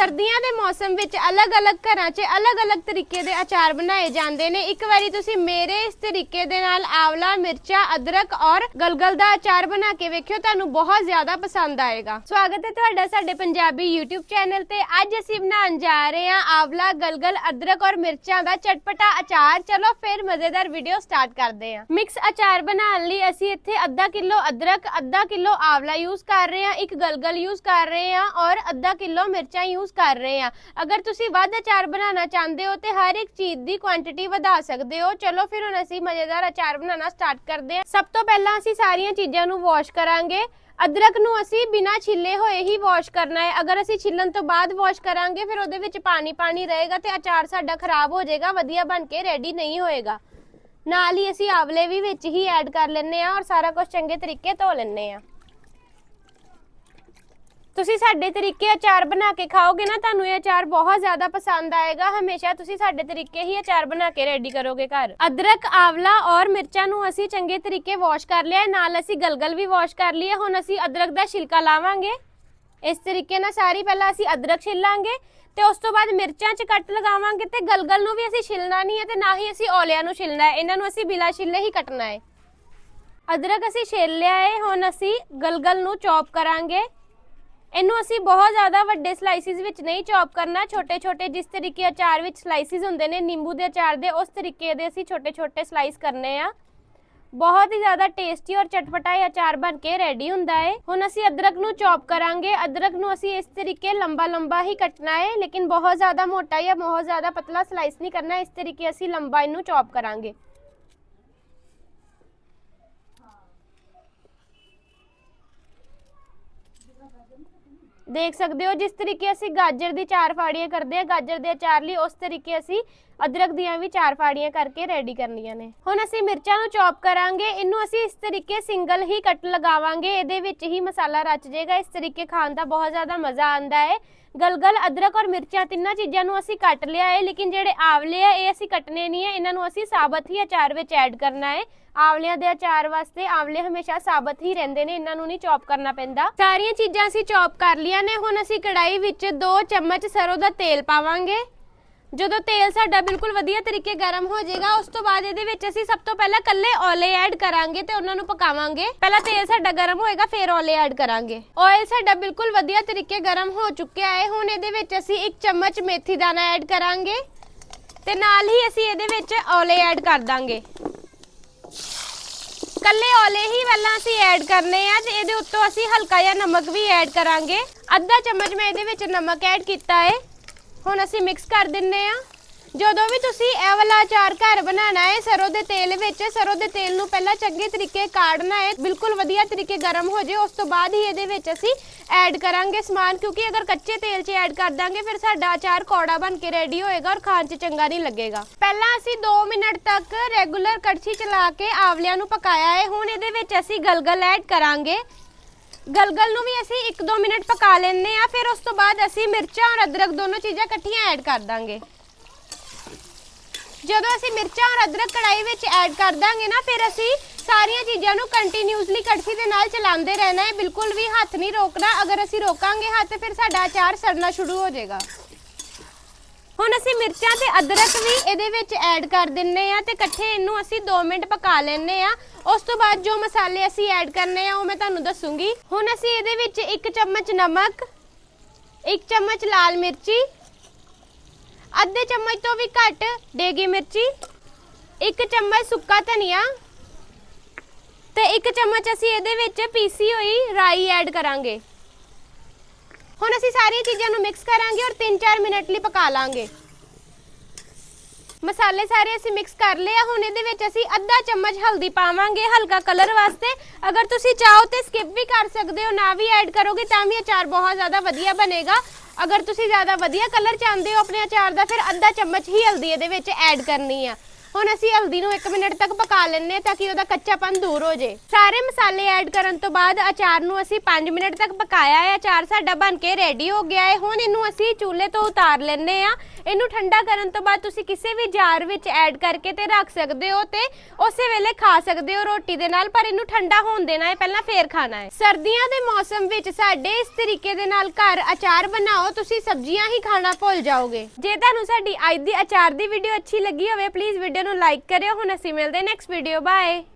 ਸਰਦੀਆਂ ਦੇ ਮੌਸਮ ਵਿੱਚ ਅਲੱਗ-ਅਲੱਗ ਘਰਾਂ 'ਚ ਅਲੱਗ-ਅਲੱਗ ਤਰੀਕੇ ਦੇ ਅਚਾਰ ਬਣਾਏ ਜਾਂਦੇ ਨੇ। ਇੱਕ ਵਾਰੀ ਤੁਸੀਂ ਮੇਰੇ ਇਸ ਤਰੀਕੇ ਦੇ ਨਾਲ ਆਵਲਾ, ਮਿਰਚਾ, ਅਦਰਕ ਔਰ ਗਲਗਲ ਦਾ ਅਚਾਰ ਬਣਾ ਕੇ ਵੇਖਿਓ, ਤੁਹਾਨੂੰ ਬਹੁਤ ਜ਼ਿਆਦਾ ਪਸੰਦ ਆਏਗਾ। ਸਵਾਗਤ ਹੈ ਤੁਹਾਡਾ ਸਾਡੇ ਪੰਜਾਬੀ YouTube ਚੈਨਲ ਤੇ। ਅੱਜ ਅਸੀਂ ਬਣਾਉਣ ਜਾ ਰਹੇ ਹਾਂ ਆਵਲਾ, ਗਲਗਲ, ਅਦਰਕ ਔਰ ਮਿਰਚਾਂ ਦਾ ਚਟਪਟਾ ਅਚਾਰ। ਚਲੋ ਫਿਰ ਮਜ਼ੇਦਾਰ ਵੀਡੀਓ ਸਟਾਰਟ ਕਰਦੇ ਹਾਂ। ਮਿਕਸ ਅਚਾਰ ਬਣਾਉਣ ਲਈ ਅਸੀਂ ਇੱਥੇ ਅੱਧਾ ਕਿਲੋ ਅਦਰਕ, ਅੱਧਾ ਕਿਲੋ ਆਵਲਾ ਯੂਜ਼ ਕਰ ਰਹੇ ਹਾਂ, ਇੱਕ ਗਲਗਲ ਯੂਜ਼ ਕਰ ਰਹੇ ਹਾਂ ਔਰ ਅੱਧਾ ਕਿਲੋ ਮਿਰਚਾਂ ਯੂਜ਼ ਕਰ ਰਹੇ ਹਾਂ ਅਗਰ ਤੁਸੀਂ ਵੱਧ ਅਚਾਰ ਬਣਾਉਣਾ ਚਾਹੁੰਦੇ ਹੋ ਤੇ ਹਰ ਇੱਕ ਚੀਜ਼ ਦੀ ਕੁਆਂਟੀਟੀ ਵਧਾ ਸਕਦੇ ਹੋ, ਚਲੋ ਫਿਰ ਹੁਣ ਅਸੀਂ ਮਜ਼ੇਦਾਰ ਅਚਾਰ ਬਣਾਉਣਾ ਸਟਾਰਟ ਕਰਦੇ ਹਾਂ। ਸਭ ਤੋਂ ਪਹਿਲਾਂ ਅਸੀਂ ਸਾਰੀਆਂ ਚੀਜ਼ਾਂ ਨੂੰ ਵਾਸ਼ ਕਰਾਂਗੇ। ਅਦਰਕ ਨੂੰ ਅਸੀਂ ਬਿਨਾਂ ਛਿੱਲੇ ਹੋਏ ਹੀ ਵਾਸ਼ ਕਰਨਾ ਹੈ। ਅਗਰ ਅਸੀਂ ਛਿੱਲਣ ਤੋਂ ਬਾਅਦ ਵਾਸ਼ ਕਰਾਂਗੇ, ਫਿਰ ਉਹਦੇ ਵਿੱਚ ਪਾਣੀ ਪਾਣੀ ਰਹੇਗਾ ਤੇ ਅਚਾਰ ਸਾਡਾ ਖਰਾਬ ਹੋ ਜਾਏਗਾ, ਵਧੀਆ ਬਣ ਕੇ ਰੈਡੀ ਨਹੀਂ ਹੋਏਗਾ। ਨਾਲ ਹੀ ਅਸੀਂ ਆਵਲੇ ਵੀ ਵਿੱਚ ਹੀ ਐਡ ਕਰ ਲੈਣੇ ਆ ਔਰ ਸਾਰਾ ਕੁਝ ਚੰਗੇ ਤਰੀਕੇ ਧੋ ਲੈਣੇ ਆ ਤੁਸੀਂ ਸਾਡੇ ਤਰੀਕੇ ਅਚਾਰ ਬਣਾ ਕੇ ਖਾਓਗੇ ਨਾ, ਤੁਹਾਨੂੰ ਇਹ ਅਚਾਰ ਬਹੁਤ ਜ਼ਿਆਦਾ ਪਸੰਦ ਆਏਗਾ। ਹਮੇਸ਼ਾ ਤੁਸੀਂ ਸਾਡੇ ਤਰੀਕੇ ਹੀ ਅਚਾਰ ਬਣਾ ਕੇ ਰੈਡੀ ਕਰੋਗੇ ਘਰ। ਅਦਰਕ, ਆਵਲਾ ਔਰ ਮਿਰਚਾਂ ਨੂੰ ਅਸੀਂ ਚੰਗੇ ਤਰੀਕੇ ਵਾਸ਼ ਕਰ ਲਿਆ। ਨਾਲ ਅਸੀਂ ਗਲਗਲ ਵੀ ਵਾਸ਼ ਕਰ ਲਈ ਹੈ। ਹੁਣ ਅਸੀਂ ਅਦਰਕ ਦਾ ਛਿਲਕਾ ਲਾਵਾਂਗੇ। ਇਸ ਤਰੀਕੇ ਨਾਲ ਸਾਰੀ ਪਹਿਲਾਂ ਅਸੀਂ ਅਦਰਕ ਛਿੱਲਾਂਗੇ ਤੇ ਉਸ ਤੋਂ ਬਾਅਦ ਮਿਰਚਾਂ 'ਚ ਕੱਟ ਲਗਾਵਾਂਗੇ ਤੇ ਗਲਗਲ ਨੂੰ ਵੀ ਅਸੀਂ ਛਿੱਲਣਾ ਨਹੀਂ ਹੈ ਤੇ ਨਾ ਹੀ ਅਸੀਂ ਔਲਿਆਂ ਨੂੰ ਛਿੱਲਣਾ ਹੈ। ਇਹਨਾਂ ਨੂੰ ਅਸੀਂ ਬਿਲਾ ਛਿੱਲੇ ਹੀ ਕੱਟਣਾ ਹੈ। ਅਦਰਕ ਅਸੀਂ ਛਿੱਲ ਲਿਆ ਹੈ। ਹੁਣ ਅਸੀਂ ਗਲਗਲ ਨੂੰ ਚੌਪ ਕਰਾਂਗੇ। ਇਹਨੂੰ ਅਸੀਂ ਬਹੁਤ ਜ਼ਿਆਦਾ ਵੱਡੇ ਸਲਾਈਸਿਸ ਵਿੱਚ ਨਹੀਂ ਚੌਪ ਕਰਨਾ ਛੋਟੇ ਛੋਟੇ ਜਿਸ ਤਰੀਕੇ ਅਚਾਰ ਵਿੱਚ ਸਲਾਈਸਿਸ ਹੁੰਦੇ ਨੇ, ਨਿੰਬੂ ਦੇ ਅਚਾਰ ਦੇ, ਉਸ ਤਰੀਕੇ ਦੇ ਅਸੀਂ ਛੋਟੇ ਛੋਟੇ ਸਲਾਈਸ ਕਰਨੇ ਆ। ਬਹੁਤ ਹੀ ਜ਼ਿਆਦਾ ਟੇਸਟੀ ਔਰ ਚਟਪਟਾ ਇਹ ਅਚਾਰ ਬਣ ਕੇ ਰੈਡੀ ਹੁੰਦਾ ਹੈ ਹੁਣ ਅਸੀਂ ਅਦਰਕ ਨੂੰ ਚੌਪ ਕਰਾਂਗੇ। ਅਦਰਕ ਨੂੰ ਅਸੀਂ ਇਸ ਤਰੀਕੇ ਲੰਬਾ ਲੰਬਾ ਹੀ ਕੱਟਣਾ ਹੈ ਲੇਕਿਨ ਬਹੁਤ ਜ਼ਿਆਦਾ ਮੋਟਾ ਜਾਂ ਬਹੁਤ ਜ਼ਿਆਦਾ ਪਤਲਾ ਸਲਾਈਸ ਨਹੀਂ ਕਰਨਾ। ਇਸ ਤਰੀਕੇ ਅਸੀਂ ਲੰਬਾ ਇਹਨੂੰ ਚੌਪ ਕਰਾਂਗੇ। ਦੇਖ ਸਕਦੇ ਹੋ ਜਿਸ ਤਰੀਕੇ ਅਸੀਂ ਗਾਜਰ ਦੀ ਚਾਰ ਫਾੜੀਆਂ ਕਰਦੇ ਆ ਗਾਜਰ ਦੇ ਅਚਾਰ ਲਈ ਉਸ ਤਰੀਕੇ ਅਸੀਂ ਅਦਰਕ ਦੀਆਂ ਵੀ ਚਾਰ ਫਾੜੀਆਂ ਕਰਕੇ ਰੈਡੀ ਕਰਨੀਆਂ ਨੇ। ਹੁਣ ਅਸੀਂ ਮਿਰਚਾਂ ਨੂੰ ਚੌਪ ਕਰਾਂਗੇ, ਇਹਨੂੰ ਅਸੀਂ ਇਸ ਤਰੀਕੇ ਸਿੰਗਲ ਹੀ ਕੱਟ ਲਗਾਵਾਂਗੇ, ਇਹਦੇ ਵਿੱਚ ਹੀ ਮਸਾਲਾ ਰਚ ਜਾਏਗਾ, ਇਸ ਤਰੀਕੇ ਖਾਣ ਦਾ ਬਹੁਤ ਜ਼ਿਆਦਾ ਮਜ਼ਾ ਆਉਂਦਾ ਹੈ। ਗਲਗਲ, ਅਦਰਕ ਔਰ ਮਿਰਚਾਂ ਤਿੰਨਾਂ ਚੀਜ਼ਾਂ ਨੂੰ ਅਸੀਂ ਕੱਟ ਲਿਆ ਹੈ, ਲੇਕਿਨ ਜਿਹੜੇ ਆਵਲੇ ਆ, ਇਹ ਅਸੀਂ ਕੱਟਨੇ ਨਹੀਂ ਹੈ। ਇਹਨਾਂ ਨੂੰ ਅਸੀਂ ਸਾਬਤ ਹੀ ਅਚਾਰ ਵਿੱਚ ਐਡ ਕਰਨਾ ਹੈ। ਆਵਲਿਆਂ ਦੇ ਅਚਾਰ ਵਾਸਤੇ ਆਵਲੇ ਹਮੇਸ਼ਾ ਸਾਬਤ ਹੀ ਰਹਿੰਦੇ ਨੇ, ਇਹਨਾਂ ਨੂੰ ਨਹੀਂ ਚੌਪ ਕਰਨਾ ਪੈਂਦਾ। ਸਾਰੀਆਂ ਚੀਜ਼ਾਂ ਅਸੀਂ ਚੌਪ ਕਰ ਲਿਆ ਨੇ, ਹੁਣ ਅਸੀਂ ਕੜਾਈ ਵਿੱਚ 2 ਚਮਚ ਸਰੋਂ ਦਾ ਤੇਲ ਪਾਵਾਂਗੇ। ਜਦੋਂ ਤੇਲ ਸਾਡਾ ਬਿਲਕੁਲ ਵਧੀਆ ਤਰੀਕੇ ਗਰਮ ਹੋ ਜਾਏਗਾ, ਉਸ ਤੋਂ ਬਾਅਦ ਇਹਦੇ ਵਿੱਚ ਅਸੀਂ ਸਭ ਤੋਂ ਪਹਿਲਾਂ ਕੱਲੇ ਔਲੇ ਐਡ ਕਰਾਂਗੇ ਤੇ ਉਹਨਾਂ ਨੂੰ ਪਕਾਵਾਂਗੇ। ਪਹਿਲਾਂ ਤੇਲ ਸਾਡਾ ਗਰਮ ਹੋਏਗਾ, ਫਿਰ ਔਲੇ ਐਡ ਕਰਾਂਗੇ। ਆਇਲ ਸਾਡਾ ਬਿਲਕੁਲ ਵਧੀਆ ਤਰੀਕੇ ਗਰਮ ਹੋ ਚੁੱਕਿਆ ਹੈ। ਹੁਣ ਇਹਦੇ ਵਿੱਚ ਅਸੀਂ 1 ਚਮਚ ਮੇਥੀ ਦਾਣਾ ਐਡ ਕਰਾਂਗੇ ਤੇ ਨਾਲ ਹੀ ਅਸੀਂ ਇਹਦੇ ਵਿੱਚ ਔਲੇ ਐਡ ਕਰ ਦਾਂਗੇ। ਕੱਲੇ ਔਲੇ ਹੀ ਪਹਿਲਾਂ ਅਸੀਂ ਐਡ ਕਰਨੇ ਆ ਤੇ ਇਹਦੇ ਉੱਤੋਂ ਅਸੀਂ ਹਲਕਾ ਜਿਹਾ ਨਮਕ ਵੀ ਐਡ ਕਰਾਂਗੇ। ਅੱਧਾ ਚਮਚ ਮੈਂ ਇਹਦੇ ਵਿੱਚ ਨਮਕ ਐਡ ਕੀਤਾ ਹੈ। ਹੁਣ ਅਸੀਂ ਮਿਕਸ ਕਰ ਦਿੰਨੇ ਆ। ਜਦੋਂ ਵੀ ਤੁਸੀਂ ਇਹ ਵਾਲਾ ਅਚਾਰ ਘਰ ਬਣਾਉਣਾ ਹੈ, ਸਰੋਂ ਦੇ ਤੇਲ ਵਿੱਚ, ਸਰੋਂ ਦੇ ਤੇਲ ਨੂੰ ਪਹਿਲਾਂ ਚੰਗੇ ਤਰੀਕੇ ਕਾੜਨਾ ਹੈ, ਬਿਲਕੁਲ ਵਧੀਆ ਤਰੀਕੇ ਗਰਮ ਹੋ ਜਾਏ, ਉਸ ਤੋਂ ਬਾਅਦ ਹੀ ਇਹਦੇ ਵਿੱਚ ਅਸੀਂ ਐਡ ਕਰਾਂਗੇ ਸਮਾਨ, ਕਿਉਂਕਿ ਅਗਰ ਕੱਚੇ ਤੇਲ 'ਚ ਐਡ ਕਰ ਦਾਂਗੇ, ਫਿਰ ਸਾਡਾ ਅਚਾਰ ਕੌੜਾ ਬਣ ਕੇ ਰੈਡੀ ਹੋਏਗਾ ਔਰ ਖਾਣ 'ਚ ਚੰਗਾ ਨਹੀਂ ਲੱਗੇਗਾ। ਪਹਿਲਾਂ ਅਸੀਂ 2 ਮਿੰਟ ਤੱਕ ਰੈਗੂਲਰ ਕੜਛੀ ਚਲਾ ਕੇ ਆਵਲਿਆਂ ਨੂੰ ਪਕਾਇਆ ਹੈ, ਹੁਣ ਇਹਦੇ ਵਿੱਚ ਅਸੀਂ ਗਲਗਲ ਐਡ ਕਰਾਂਗੇ। ਗਲਗਲ ਨੂੰ ਵੀ ਅਸੀਂ 1-2 ਮਿੰਟ ਪਕਾ ਲੈਣੇ ਆ ਫਿਰ ਉਸ ਤੋਂ ਬਾਅਦ ਅਸੀਂ ਮਿਰਚਾਂ ਔਰ ਅਦਰਕ ਦੋਨੋਂ ਚੀਜ਼ਾਂ ਇਕੱਠੀਆਂ ਐਡ ਕਰ ਦਾਂਗੇ। ਜਦੋਂ ਅਸੀਂ ਮਿਰਚਾਂ ਔਰ ਅਦਰਕ ਕੜਾਈ ਵਿੱਚ ਐਡ ਕਰ ਦਾਂਗੇ ਨਾ, ਫਿਰ ਅਸੀਂ ਸਾਰੀਆਂ ਚੀਜ਼ਾਂ ਨੂੰ ਕੰਟੀਨਿਊਸਲੀ ਕੜਛੀ ਦੇ ਨਾਲ ਚਲਾਉਂਦੇ ਰਹਿਣਾ ਹੈ। ਬਿਲਕੁਲ ਵੀ ਹੱਥ ਨਹੀਂ ਰੋਕਣਾ। ਅਗਰ ਅਸੀਂ ਰੋਕਾਂਗੇ ਹੱਥ, ਫਿਰ ਸਾਡਾ ਅਚਾਰ ਸੜਨਾ ਸ਼ੁਰੂ ਹੋ ਜਾਏਗਾ। ਹੁਣ ਅਸੀਂ ਮਿਰਚਾਂ ਤੇ ਅਦਰਕ ਵੀ ਇਹਦੇ ਵਿੱਚ ਐਡ ਕਰ ਦਿੰਨੇ ਆ ਤੇ ਇਕੱਠੇ ਇਹਨੂੰ ਅਸੀਂ 2 ਮਿੰਟ ਪਕਾ ਲੈਣੇ ਆ। ਉਸ ਤੋਂ ਬਾਅਦ ਜੋ ਮਸਾਲੇ ਅਸੀਂ ਐਡ ਕਰਨੇ ਆ ਉਹ ਮੈਂ ਤੁਹਾਨੂੰ ਦੱਸੂਗੀ। ਹੁਣ ਅਸੀਂ ਇਹਦੇ ਵਿੱਚ 1 ਚਮਚ ਨਮਕ 1 ਚਮਚ ਲਾਲ ਮਿਰਚੀ, ਅੱਧੇ ਚਮਚ ਤੋਂ ਵੀ ਘੱਟ ਡੇਗੀ ਮਿਰਚੀ 1 ਚਮਚ ਸੁੱਕਾ ਧਨੀਆ ਤੇ 1 ਚਮਚ ਅਸੀਂ ਇਹਦੇ ਵਿੱਚ ਪੀਸੀ ਹੋਈ ਰਾਈ ਐਡ ਕਰਾਂਗੇ। ਹੁਣ ਅਸੀਂ ਸਾਰੀਆਂ ਚੀਜ਼ਾਂ ਨੂੰ ਮਿਕਸ ਕਰਾਂਗੇ ਔਰ 3-4 ਮਿੰਟ ਲਈ ਪਕਾ ਲਾਂਗੇ। ਮਸਾਲੇ ਸਾਰੇ ਅਸੀਂ ਮਿਕਸ ਕਰ ਲਏ ਆ। ਹੁਣ ਇਹਦੇ ਵਿੱਚ ਅਸੀਂ ਅੱਧਾ ਚਮਚ ਹਲਦੀ ਪਾਵਾਂਗੇ ਹਲਕਾ ਕਲਰ ਵਾਸਤੇ। ਅਗਰ ਤੁਸੀਂ ਚਾਹੋ ਤੇ ਸਕਿਪ ਵੀ ਕਰ ਸਕਦੇ ਹੋ, ਨਾ ਵੀ ਐਡ ਕਰੋਗੇ ਤਾਂ ਵੀ ਅਚਾਰ ਬਹੁਤ ਜ਼ਿਆਦਾ ਵਧੀਆ ਬਣੇਗਾ। ਅਗਰ ਤੁਸੀਂ ਜ਼ਿਆਦਾ ਵਧੀਆ ਕਲਰ ਚਾਹੁੰਦੇ ਹੋ ਆਪਣੇ ਅਚਾਰ ਦਾ, ਫਿਰ ਅੱਧਾ ਚਮਚ ਹੀ ਹਲਦੀ ਇਹਦੇ ਵਿੱਚ ਐਡ ਕਰਨੀ ਆ। ਹੁਣ ਅਸੀਂ ਹਲਦੀ ਨੂੰ 1 ਮਿੰਟ ਤੱਕ ਪਕਾ ਲੈਣੇ ਤਾਂ ਕਿ ਉਹਦਾ ਕੱਚਾਪਨ ਦੂਰ ਹੋ ਜੇ। ਸਾਰੇ ਮਸਾਲੇ ਐਡ ਕਰਨ ਤੋਂ ਬਾਅਦ ਅਚਾਰ ਨੂੰ ਅਸੀਂ 5 ਮਿੰਟ ਤੱਕ ਪਕਾਇਆ ਹੈ। ਅਚਾਰ ਸਾਡਾ ਬਣ ਕੇ ਰੈਡੀ ਹੋ ਗਿਆ ਹੈ। ਹੁਣ ਇਹਨੂੰ ਅਸੀਂ ਚੁੱਲ੍ਹੇ ਤੋਂ ਉਤਾਰ ਲੈਣੇ ਆ ਇਹਨੂੰ ਠੰਡਾ ਕਰਨ ਤੋਂ ਬਾਅਦ ਤੁਸੀਂ ਕਿਸੇ ਵੀ ਜਾਰ ਵਿੱਚ ਐਡ ਕਰਕੇ ਤੇ ਰੱਖ ਸਕਦੇ ਹੋ ਤੇ ਉਸੇ ਵੇਲੇ ਖਾ ਸਕਦੇ ਹੋ ਰੋਟੀ ਦੇ ਨਾਲ, ਪਰ ਇਹਨੂੰ ਠੰਡਾ ਹੋਣ ਦੇਣਾ ਹੈ। ਪਹਿਲਾਂ ਫੇਰ ਖਾਣਾ ਹੈ। ਸਰਦੀਆਂ ਦੇ ਮੌਸਮ ਵਿੱਚ ਸਾਡੇ ਇਸ ਤਰੀਕੇ ਦੇ ਨਾਲ ਘਰ ਅਚਾਰ ਬਣਾਓ, ਤੁਸੀਂ ਸਬਜ਼ੀਆਂ ਹੀ ਖਾਣਾ ਭੁੱਲ ਜਾਓਗੇ। ਜੇ ਤੁਹਾਨੂੰ ਸਾਡੀ ਅੱਜ ਦੀ ਅਚਾਰ ਦੀ ਵੀਡੀਓ ਅੱਛੀ ਲੱਗੀ ਹੋਵੇ ਪਲੀਜ਼ ਵੀਡੀਓ ਵੀਡੀਓ ਨੂੰ ਲਾਈਕ ਕਰਿਓ ਹੁਣ ਅਸੀਂ ਮਿਲਦੇ ਨੈਕਸਟ ਵੀਡੀਓ ਬਾਏ